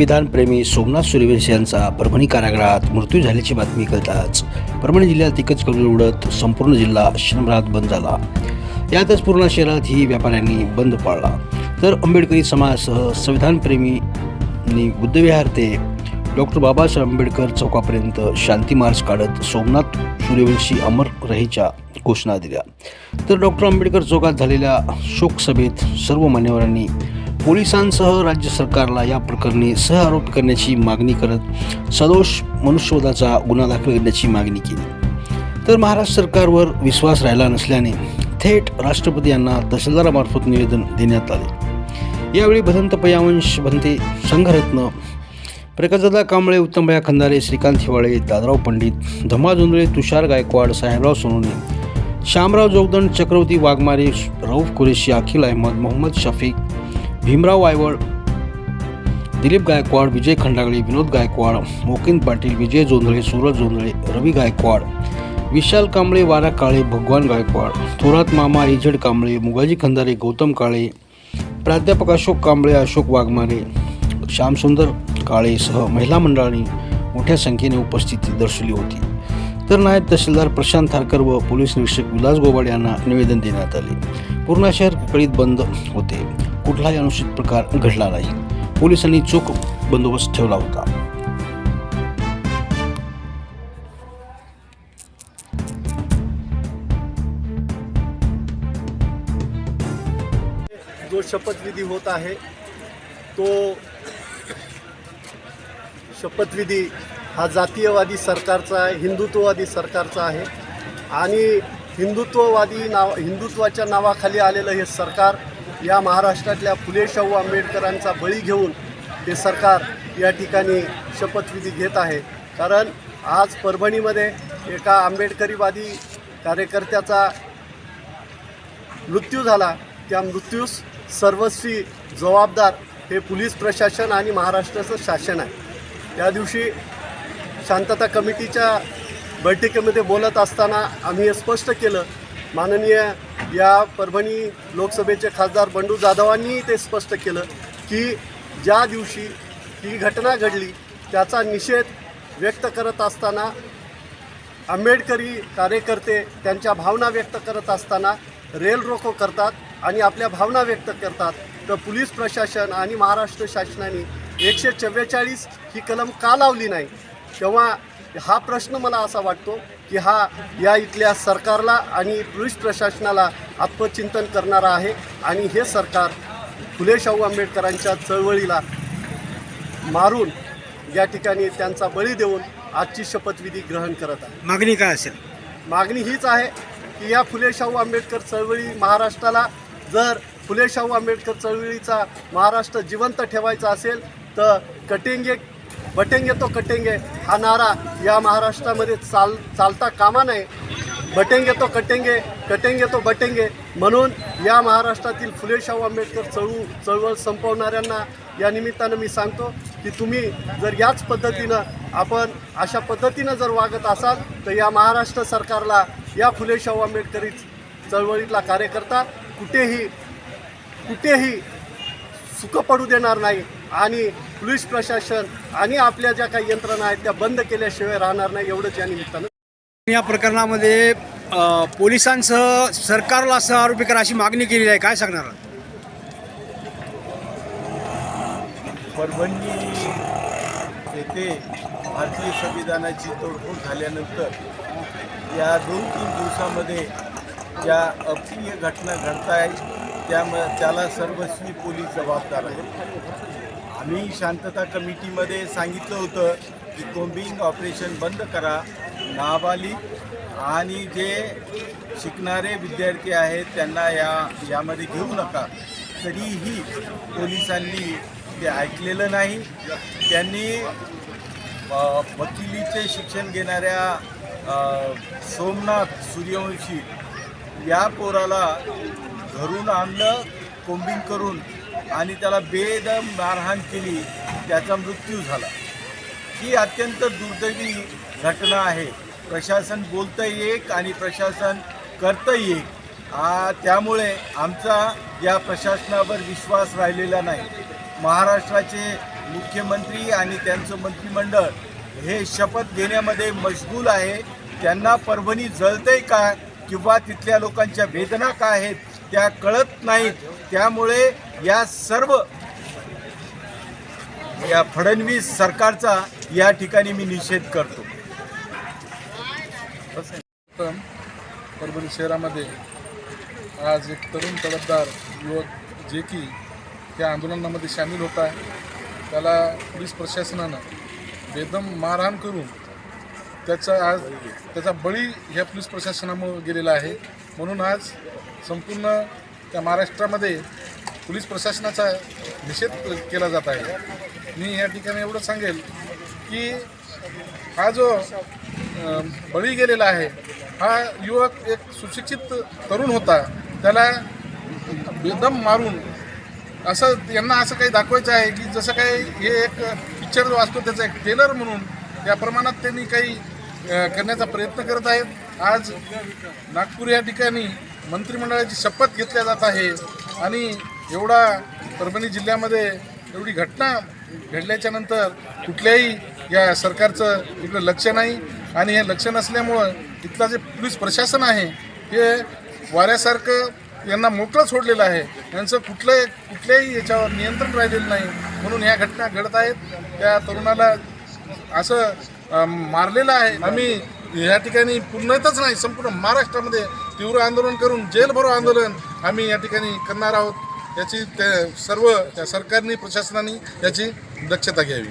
संविधानप्रेमी सोमनाथ सूर्यवंशी यांचा परभणी कारागृहात मृत्यू झाल्याची बातमी कळताच परभणी जिल्ह्यात एकच कल उडत संपूर्ण जिल्हा श्रमरात बंद झाला. यातच पूर्ण शहरात ही व्यापाऱ्यांनी बंद पाळला. तर आंबेडकरी समाजासह संविधानप्रेमींनी बुद्धविहार ते डॉक्टर बाबासाहेब आंबेडकर चौकापर्यंत शांती मार्च काढत सोमनाथ सूर्यवंशी अमर रहेच्या घोषणा दिल्या. तर डॉक्टर आंबेडकर चौकात झालेल्या शोकसभेत सर्व मान्यवरांनी पोलिसांसह राज्य सरकारला या प्रकरणी सहआरोपी करण्याची मागणी करत सदोष मनुष्यवधाचा गुन्हा दाखल करण्याची मागणी केली. तर महाराष्ट्र सरकारवर विश्वास राहिला नसल्याने थेट राष्ट्रपती यांना तहसीलदारामार्फत निवेदन देण्यात आले. यावेळी भदंत पयावंश भंते संघरत्न प्रकाशदादा कांबळे उत्तमभया खंदारे श्रीकांत हिवाळे दादराव पंडित धमा जोंधळे तुषार गायकवाड साहेबराव सोनवणे श्यामराव जोगदंड चक्रवर्ती वाघमारे रऊफ कुरेशी अखिल अहमद मोहम्मद शफीक भीमराव वायवळ दिलीप गायकवाड विजय खंडागळे विनोद गायकवाड मोकिंद पाटील विजय जोंधळे सूरज जोंधळे रवी गायकवाड विशाल कांबळे वारा काळे भगवान गायकवाड थोरात मामा इझड कांबळे मुगाजी खंदारे गौतम काळे प्राध्यापक अशोक कांबळे अशोक वाघमारे श्यामसुंदर काळेसह महिला मंडळांनी मोठ्या संख्येने उपस्थिती दर्शवली होती. तर नायब तहसीलदार प्रशांत थारकर व पोलीस निरीक्षक विलास गोबाड यांना निवेदन देण्यात आले. पूर्ण शहर कळीत बंद होते. कुठलाही अनुचित प्रकार घडला नाही. पोलिसांनी चोख बंदोबस्त ठेवला होता. जो शपथविधी होत आहे तो शपथविधी हा जातीयवादी सरकारचा आहे हिंदुत्ववादी सरकारचा आहे. आणि हिंदुत्ववादी नाव हिंदुत्वाच्या नावाखाली आलेलं हे सरकार या महाराष्ट्रातल्या फुले शाहू आंबेडकरांचा बळी घेऊन हे सरकार या ठिकाणी शपथविधी घेत आहे. कारण आज परभणीमध्ये एका आंबेडकरीवादी कार्यकर्त्याचा मृत्यू झाला. त्या मृत्यूस सर्वस्वी जबाबदार हे पोलीस प्रशासन आणि महाराष्ट्राचं शासन आहे. त्या दिवशी शांतता कमिटीच्या बैठकीमध्ये बोलत असताना आम्ही हे स्पष्ट केलं. माननीय या परभणी लोकसभेचे खासदार बंडू जाधवांनी ते स्पष्ट केलं की ज्या दिवशी ही घटना घडली त्याचा निषेध व्यक्त करत असताना आंबेडकरी कार्यकर्ते त्यांच्या भावना व्यक्त करत असताना रेल रोको करतात आणि आपल्या भावना व्यक्त करतात. तर पोलीस प्रशासन आणि महाराष्ट्र शासनाने एकशे चव्वेचाळीस ही कलम का लावली नाही? तेव्हा हा प्रश्न मला असा वाटतो की हा या इथल्या सरकारला आणि पोलीस प्रशासनाला आत्मचिंतन करणारा आहे. आणि हे सरकार फुले शाहू आंबेडकरांच्या चळवळीला मारून या ठिकाणी त्यांचा बळी देऊन आजची शपथविधी ग्रहण करत आहे. मागणी काय असेल? मागणी हीच आहे की या फुले शाहू आंबेडकर चळवळी महाराष्ट्राला जर फुले शाहू आंबेडकर चळवळीचा महाराष्ट्र जिवंत ठेवायचा असेल तर कटेंगे बटेंगे तो कटेंगे. हा नारा या महाराष्ट्रामध्ये चाल चालता कामा नये. बटेंगे तो कटेंगे कटेंगे तो बटेंगे. म्हणून या महाराष्ट्रातील फुले शाहू आंबेडकर चळू चळवळ संपवणाऱ्यांना या निमित्तानं मी सांगतो की तुम्ही जर याच पद्धतीनं आपण अशा पद्धतीनं जर वागत असाल तर या महाराष्ट्र सरकारला या फुले शाहू आंबेडकरी चळवळीतला कार्यकर्ता कुठेही कुठेही सुख पडू देणार नाही आणि पोलीस प्रशासन आणि आपल्या ज्या काही यंत्रणा आहेत त्या बंद केल्याशिवाय राहणार नाही एवढंच या निमित्तानं या प्रकरणामध्ये पोलिसांसह सरकारला सह आरोपी करा अशी मागणी केलेली आहे काय सांगणार? परभणी येथे भारतीय संविधानाची तोडफोड झाल्यानंतर या दोन तीन दिवसामध्ये ज्या अप्रिय घटना घडत आहेत त्यामुळे त्याला सर्वस्वी पोलीस जबाबदार आहेत आम्ही शांतता कमिटीमध्ये सांगितलं होतं की कोम्बिंग ऑपरेशन बंद करा नाबालिग आणि जे शिकणारे विद्यार्थी आहेत त्यांना या यामध्ये घेऊ नका. तरीही पोलिसांनी ते ऐकलेलं नाही. त्यांनी वकिलीचे शिक्षण घेणाऱ्या सोमनाथ सूर्यवंशी या पोराला घरून आणलं कोंबिंग करून आणि त्याला बेदम मारहाण केली त्याचा मृत्यू झाला. ही अत्यंत दुर्दैवी घटना आहे. प्रशासन बोलतं एक आणि प्रशासन करतं एक. त्यामुळे आमचा या प्रशासनावर विश्वास राहिलेला नाही. महाराष्ट्राचे मुख्यमंत्री आणि त्यांचं मंत्रिमंडळ हे शपथ घेण्यामध्ये मशगूल आहे. त्यांना परभणी जळतंय का? किंवा तिथल्या लोकांच्या वेदना काय आहेत? त्या कळत नाहीत. त्यामुळे या सर्व या फडणवीस सरकारचा या ठिकाणी मी निषेध करतो. पण परभणी शहरामध्ये आज एक तरुण तडफदार युवक जे की त्या आंदोलनामध्ये सामील होत. आहे त्याला पोलीस प्रशासनानं बेदम मारहाण करून त्याचा आज त्याचा बळी ह्या पोलीस प्रशासनामुळे गेलेला आहे. म्हणून आज संपूर्ण त्या महाराष्ट्रामध्ये पोलीस प्रशासनाचा निषेध केला जात आहे. मी या ठिकाणी एवढं सांगेल की हा जो बळी गेलेला आहे हा युवक एक सुशिक्षित तरुण होता. त्याला बेदम मारून असं यांना असं काही दाखवायचं आहे की जसं काही हे एक पिक्चर जो असतो त्याचा एक टेलर म्हणून त्या प्रमाणात त्यांनी काही करण्याचा प्रयत्न करत आहेत. आज नागपूर या ठिकाणी मंत्रिमंडळाची शपथ घेतल्या जात आहे. आणि एवढा परभणी जिल्ह्यामध्ये एवढी घटना घडल्याच्या नंतर कुठल्याही या सरकारचं इकडं लक्ष नाही. आणि हे लक्ष नसल्यामुळं इथलं जे पोलीस प्रशासन आहे हे वाऱ्यासारखं यांना मोकळं सोडलेलं आहे. यांचं कुठलं कुठल्याही याच्यावर नियंत्रण राहिलेलं नाही. म्हणून ह्या घटना घडत आहेत. त्या तरुणाला असं मारलेलं आहे. आम्ही या ठिकाणी पूर्णतच नाही संपूर्ण महाराष्ट्रामध्ये तीव्र आंदोलन करून जेलभरो आंदोलन आम्ही या ठिकाणी करणार आहोत. याची त्या सर्व त्या सरकारने प्रशासनाने याची दक्षता घ्यावी.